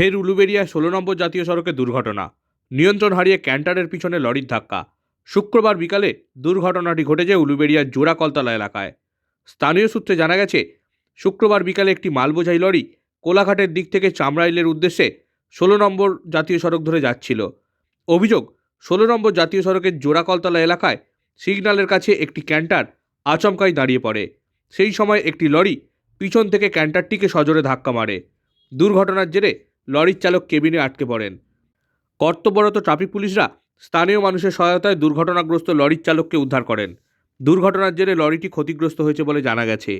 ফের উলুবেড়িয়া ষোলো নম্বর জাতীয় সড়কে দুর্ঘটনা। নিয়ন্ত্রণ হারিয়ে ক্যান্টারের পিছনে লরির ধাক্কা। শুক্রবার বিকালে দুর্ঘটনাটি ঘটেছে উলুবেড়িয়ার জোড়াকলতলা এলাকায়। স্থানীয় সূত্রে জানা গেছে, শুক্রবার বিকালে একটি মালবোঝাই লরি কোলাঘাটের দিক থেকে চামড়াইলের উদ্দেশ্যে ষোলো নম্বর জাতীয় সড়ক ধরে যাচ্ছিল। অভিযোগ, ষোলো নম্বর জাতীয় সড়কের জোড়াকলতলা এলাকায় সিগন্যালের কাছে একটি ক্যান্টার আচমকাই দাঁড়িয়ে পড়ে। সেই সময় একটি লরি পিছন থেকে ক্যান্টারটিকে সজোরে ধাক্কা মারে। দুর্ঘটনার জেরে লরির চালক কেবিনে আটকে পড়েন। কর্তব্যরত ট্রাফিক পুলিশরা স্থানীয় মানুষের সহায়তায় দুর্ঘটনাগ্রস্ত লরির চালককে উদ্ধার করেন। দুর্ঘটনার জেরে লরিটি ক্ষতিগ্রস্ত হয়েছে বলে জানা গেছে।